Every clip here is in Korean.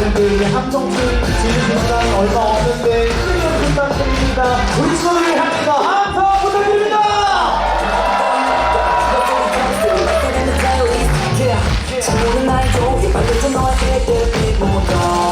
일본인들 이제 함성 지르는 시간 얼마 없는데 크게 부탁드립니다. 우리 친구들을 향해서 함성 부탁드립니다. 장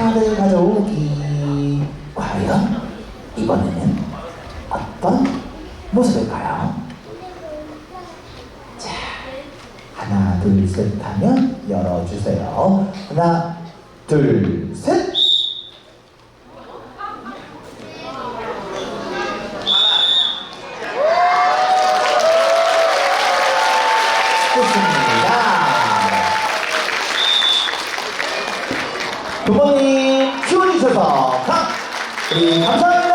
카드를 가져오기. 과연 이번에는 어떤 모습일까요? 자, 하나, 둘, 셋 하면 열어주세요. 하나, 둘, 셋. 좋습니다. 부모님 키워주셔서 감사합니다.